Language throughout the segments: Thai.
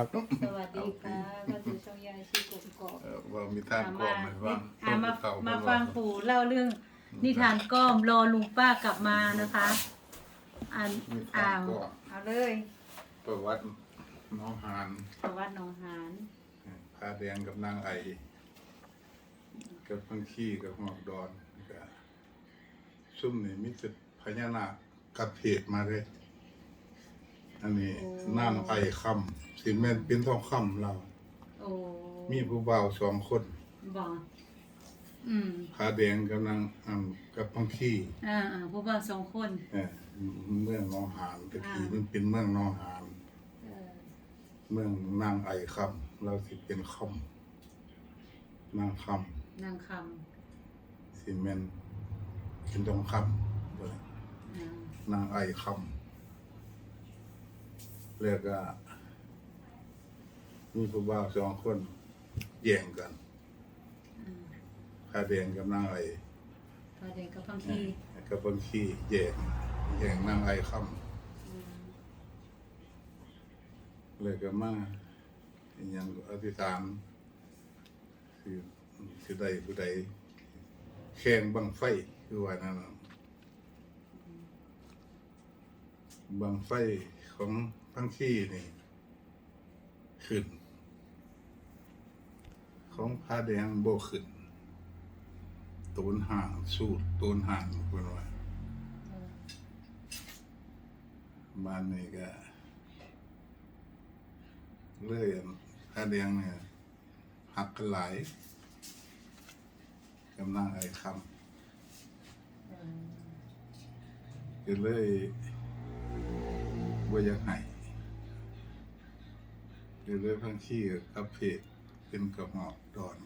ครับสวัสดีค่ะก็คือช่องยายชีกุกกอกเออว่ามีทางกมาอมให้ฟังอ่ามาเก่มาเพิ่นฟังว่ปู่เล่าเรื่องนิทานก้อมรอลุงป้ากลับมานะคะอันมีทาอ่างวกอมเอาเลยประวัติน้องหานประวัติหนองหานพาแดงกับนางไอกับพังขี้กับหอกดอนก็ซุ่มนี่มีแต่พญานาคกับเพจมาเลย อันนี้นางไอคำสิแม่นเป็นทองคำเรา โอ้มีผู้บ่าวสองคนบอกอืมพาแดงกับนางอันกับพังขี้อ่าอ่าผู้บ่าวสองคนเอ่อเมืองหนองหานตะกี้อ่ามัมันเป็นเมืองหนองหาน เออเมืองนางไอคำเราสิเป็นคำนางคนางคำสิแม่นเป็นทองคำเว้ยำอ่านางไอคำ แล้วก็มีผู้บ่าวสองคนแย่งกันอ่าพาแดงกับนางไอพอเด็กกับพังคีกับบางขี้แย่งแย่งนางไอคอืมำเลยก็มาอหยังก็อธิษฐานคือคือใดผู้ใดแข่งบังไฟคือว่านั่นน่ะบังไฟ ของพังขี้นี่ ขึ้น ของพาแดงโบขึ้นตูนห่างสูตรตูนห่างคนว่าเออบ้านนี้ก็เลื่อยอันพาแดงเนี่ยหักกันหลายกำลังไอ้คเออำก็เลย ว่าอยากให้ก็เลยพังขี้กับเพจเป็นกระหอบดอน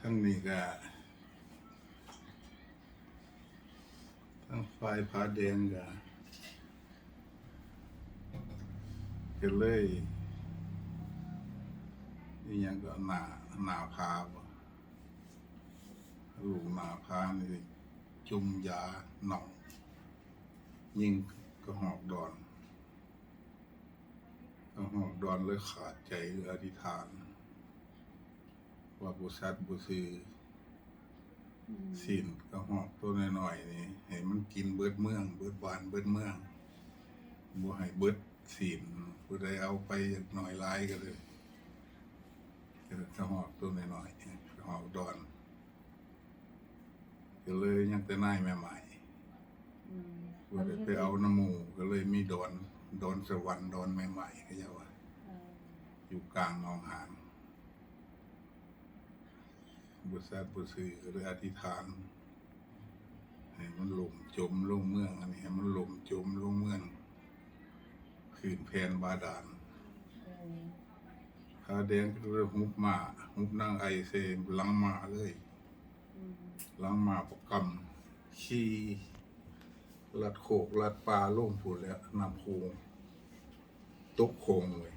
ทั้งนี้ก็ทั้งไฟผาแดงก็ก็เลยนี่ยังก็หนาหนาพาบ่ลูกหนาพานี่จุ่มยาหนอง ยิงกระหอกดอนกระหอกดอนเลยขาดใจหรืออธิษฐาน ว่าบุษัดบุซื้ออืมสินกระหอกตัวน้อยๆนี่ให้มันกินเบิดเมือง เบิดบานเบิดเมืองบ่ให้เบิดสินผู้ใดเอาไปหน่อยหลายก็เลยก็เลยกระหอกตัวน้อยๆกระหอกดอนก็เลยยังแต่นายแม่ใหม่อืม ว่าได้ไปเอาน้ำหมูก็เลยมีดอนดอนสวรรค์ดอนใหม่ๆก็จะว่าเอออยู่กลางหนองหานบุษาบุษือก็เลยอธิษฐานให้มันหลมจมลงเมือง อันนี้ให้มันหลมจมลงเมืองขืนแผนบาดาลเออพาแดงก็เลยหุบมาหุบนางไอเซมหลังมาเลยอืมหลังมาประกำขี่ ลัดโขกลัดปลาล่งผุนแล้วนำโคงตกโคงเลย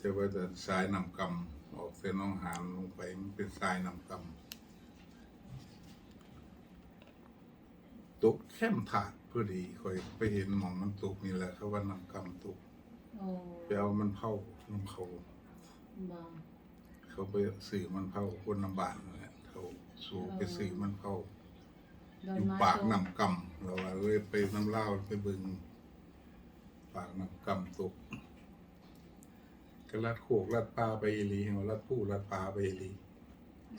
จะว่าจะสายนำกำออกเส้นน้องหานลงไปมันเป็นสายนำกำตกแค่มถาดพอดีคอยไปเห็นหมองมันตกนี่แหละเขาว่านำกำตกโอ้ไปเอามันเผาน้ำเขาบอกเขาไปสื่อมันเผาคนลำบากนั่นแหละเขาสู่ไปสื่อมันเผาโด อยู่ปากน้ำกำเราว่าเลยไปน้ำเล่าไปเบึง ปากน้ำกำตกก็ลัดโขกลัดปลาไปอีหลีเห็นว่าลัดผู้ลัดปลาไปอีหลี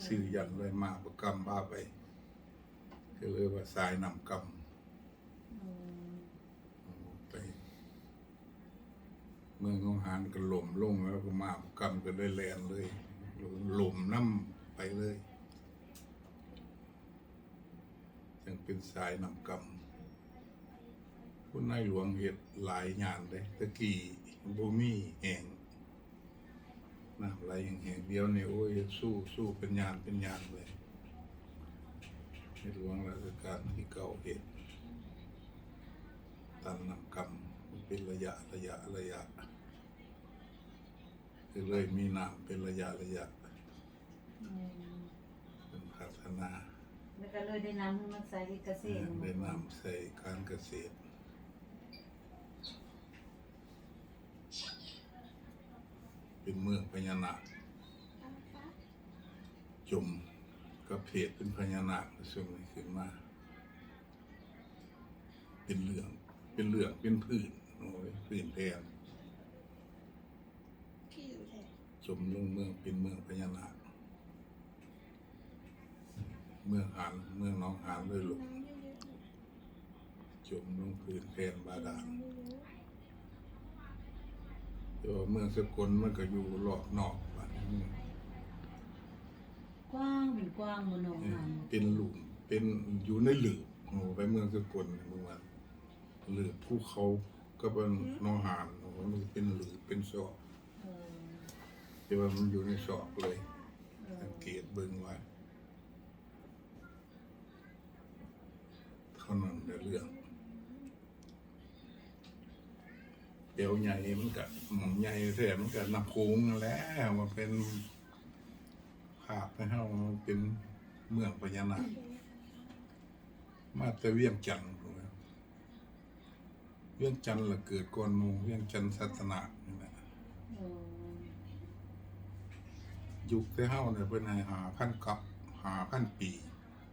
สื่อยันเลยมาประกำบ้าไปก็เลยว่าสายน้ำกอืมำไปเมืองของหานก็หล่มลงแล้วก็มาประกำก็ได้แลนเลยหล่มน้ำไปเลยจึง เป็นสายน้ำกำคุณนายหลวงเห็ดหลายงานเลยตะกี้บ่มีแห่งน้ำไหลแห่งๆเดียวเนี่ยโอ้ยสู้สู้เป็นยานเป็นยานเลยในหลวงราชการที่เก่าเห็ดตันน้ำกำเป็นระยะระยะระยะก็เลยมีน้ำเป็นระยะระยะอืมเป็นพัฒนา แล้วก็เลยได้นำให้มันใส่เกษตรได้นำใส่การเกษตรเป็นเมืองพญานาคจมกระเพดเป็นพญานาคส่งขึ้นมา เป็นเหลือง เป็นเหลือง เป็นพื้นโอ้ยพื้นแทนจมลงเมืองเป็นเมืองพญานาค เมืองหานเมืองหน้องหานเลยลูกน้ำเยอะจมลงพื้นแทนบาๆดาลน้ำเยอะแต่ว่าเมืองสกลมันก็อยู่รอบนอกบ้านนี้กว้างเป็นกว้างบนหนองหานเป็นหลุมเป็นอยู่ในหลืบโอ้ไปเมืองสกลเมื่อวานหลืบภูเขาก็เป็นหนองหานโอ้มันเป็นหลืบเป็นศอกเออแต่ว่ามันอยู่ในศอกเลยเออสังเกตเบิ่งไว้เท่านั้นเรื่องเดี๋ยวใหญ่มันก็หมองใหญ่แท้มันก็น้ำโขงแล้วมันเป็นภาพให้เฮามันเป็นเมืองพญานาคมาแต่เวียงจันทน์เวียงจันทน์ละเกิดก่อนนูเวียงจันทน์ศาสนานี่แหละยุคที่เฮาเนี่ยเป็นหาพันกับหาพันปี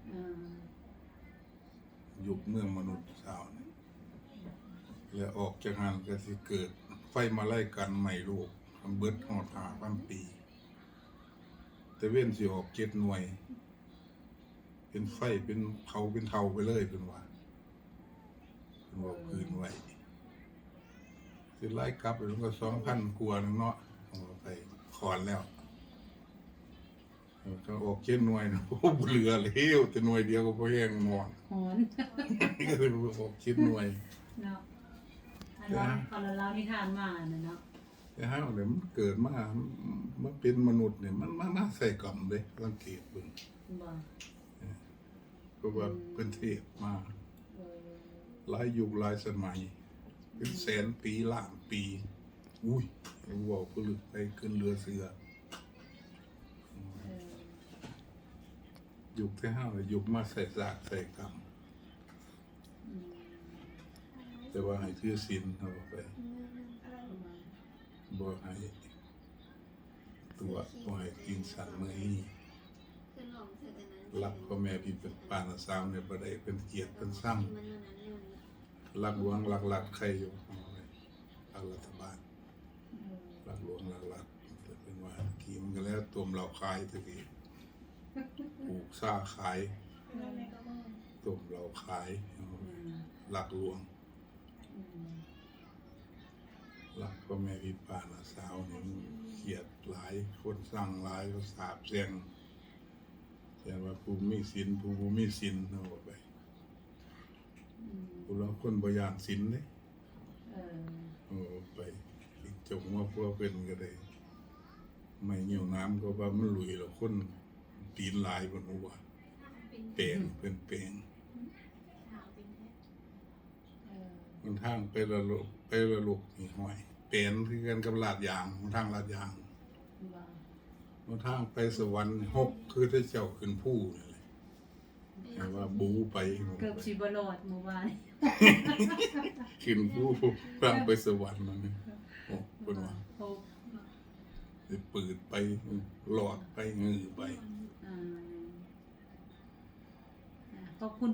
เออ ยุคเมื่อมนุษย์สาวนี่แล้วออกจากงานก็สิเกิด ไฟมาไล่กันใหม่โลกมันเบิดหอดหาพันปี แต่เว้นสิออกเจ็ดหน่วย เป็นไฟเป็นเผาเป็นเทาไปเลยเป็นว่าเป็นว่าพื้นไว้สิไล่กลับไปมันก็สองพันกว่านึงเนาะไปขอนแล้ว ก็ออกเจ็ดหน่วยนะโอ้โหเหลือเลยแต่หน่วยเดียวก็พอแห้งหมอนหอนก็เลยบอกคิดหน่วยเนาะอันเราตอนเราที่ทานมาน่ะเนาะแต่ห้าวเนี่ยมันเกิดมามันเป็นมนุษย์เนี่ยมันมันน่าใส่กล่อมเลยสังเกตเบิ่งบ่เพราะว่าเป็นเทพมาเออหลายยุคหลายสมัย เป็นแสนปีล้านปี อุ้ยว่าผลึกไปขึ้นเรือเสือเออ ยุคที่ห้าเนี่ยยุคมาใส่สากใส่กรรมแต่ว่าให้ชื่อศีลเอาไปบอะไรประมาณบ่ให้ตัวบ่ให้กินสัตว์เมื่อนี้คือหลักพ่อแม่พี่เป็นปานาสาวเนี่ยบ่ได้เป็นเกียรติเป็นสร้างรักหลวงรักหลักใครอยู่เอาไรักรัฐบาลรักหลวงรักหลักแต่เป็นว่ากี่มันก็แล้วตัวมเราขายตะกี้ ปลูกซ่าขายแล้วแม่ก็ว่าตัวมเราขายเอาอืมรักหลวงอืมรักพ่อแม่พี่ป้านาสาวเนี่ยมันเกลียดหลายคนสร้างหลายก็สาบแช่งแต่ว่าผู้มีศีลผู้บ่มีศีลเอาไปอืมผู้เราคนบ่ย่านศีลเด้เออเอาไปอีกจงว่าพวกเพิ่นก็ได้ไม่เหี่ยวน้ำก็ว่ามันหลุยแล้วคน ตีนหลายบนหัวเป็นแปลงเป็นแปลงถามเป็นแค่เออมันทางไปละโลกไปละโลกนี่ห้อยแปลนคือกันกับลาดยางมันทางลาดยางบ่มันทางไปสวรรค์หกคือที่เจ้าขึ้นผู้นี่แหละแต่ว่าบูไปเกือบสิบ่รอดเมื่อวานขึ้นผู้ทางไปสวรรค์นั่นนี่โอ้คนว่าโอ้สิปืดไปหลอดไปงือไป อ่าอ่า ขอบคุณ